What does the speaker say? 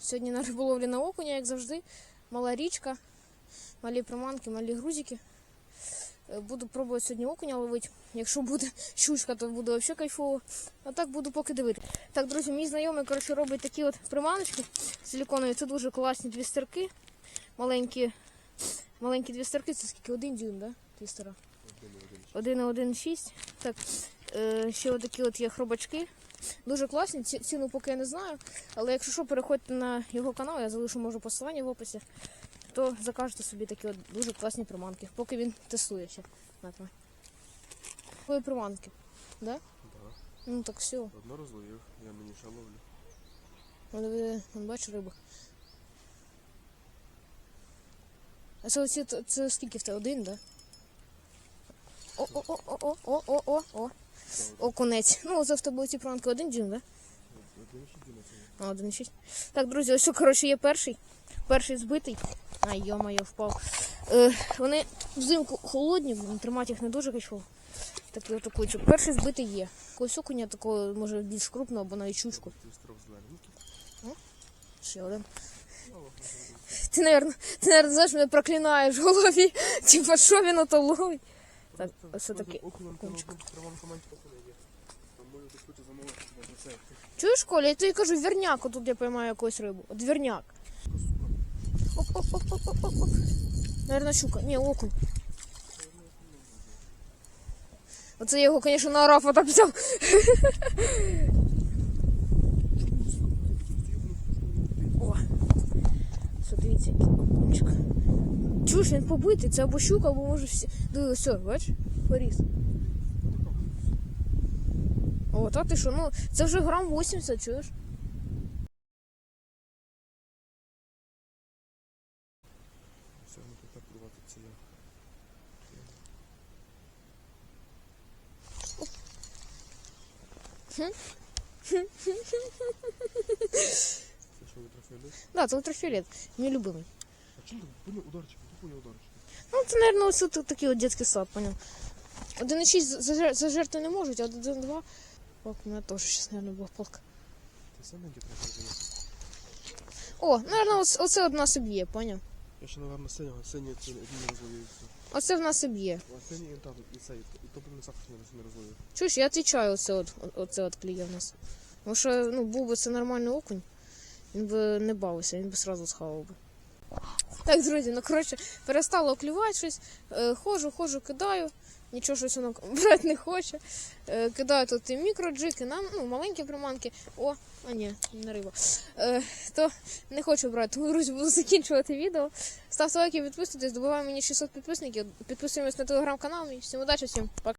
Сьогодні на риболовлі на окуня, як завжди. Мала річка, малі приманки, малі грузики. Е, Буду пробувати сьогодні окуня ловити. Якщо буде щучка, то буде взагалі кайфово. А так буду поки дивити. Так, друзі, мій знайомий коротше, робить такі от приманочки силіконові. Це дуже класні твістерки. Маленькі, маленькі твістерки, це скільки? Один дюйм, да? Твістера? 1,1,6. Так, е, Е, ще отакі от є хробачки. Дуже класні, ціну поки я не знаю. Але якщо що, переходьте на його канал, я залишу може посилання в описі, то закажете собі такі от дуже класні приманки, поки він тестується. ще. Твої ну. приманки, да? Да. Ну так все. Одно розловив, я мені ще ловлю. Ну, але ви бачите риби. А це оці це скільки в тебе? Один, да? О-о-о-о-о-о-о-о! Окунець. Ну, це в тебе ці один дюйм, да? А, один шість. Так, друзі, ось, коротше, є перший. Перший збитий. Ай, йо-моє, впав. Е, вони взимку холодні, тримати їх не дуже кайфово. Такий от окунчик. Перший збитий є. Якогось окуня такого, може, більш крупного, або навіть чучку. Ще один. Ти, наверное, ти, наверное, знаєш, мене проклинаєш в голові. Типа, що він ото ловить? Так, ось таке. Окулем Чуєш, Коля, я тобі кажу, вірняк, отут я поймаю якусь рибу. От вірняк. Оп, оп, оп, оп, оп, оп, оп. Наверно, щука. Ні, окунь. Оце я його, звісно, на арафа так взяв. О, все, дивіться, який окунчик. Чуєш, він побитий, це або щука, або може всі. Диви, все, бачиш? Поріс. О, та ти що, ну, це вже грам 80, чуєш? Все, ну тут так це я. Це що ультрафіолет? Да, це ультрафіолет, мій любимий. А чим ти? Блин, ударчик, тупо я ударчик. Ну, це, наверное, ось тут такий от дитячий сад, понял. 1,6 за, за, за жертву не можуть, а 1,2... Ок, у мене теж зараз, наверное, була палка. Ти саменький треба зробити. О, наверное, оце, оце от нас і б'є, поняв? Я ще, напевно, синього, синій це не все. Оце в нас і б'є. А синій і там, і цей, і то, блин, завтра не розловив. Чуєш, я відвічаю, оце от, оце от кліє в нас. Тому що, ну, був би це нормальний окунь, він би не бавився, він би сразу схавав би. Так, друзі, ну коротше, перестало клювати щось. Е, ходжу, ходжу, кидаю. Нічого щось воно брати не хоче. Е, кидаю тут і мікроджики, нам, ну, маленькі приманки. О, а ні, не риба. Е, то не хочу брати, друзі, буду закінчувати відео. Ставте лайки, підписуйтесь, добуваємо мені 600 підписників. Підписуємось на телеграм-канал. Всім удачі, всім пока.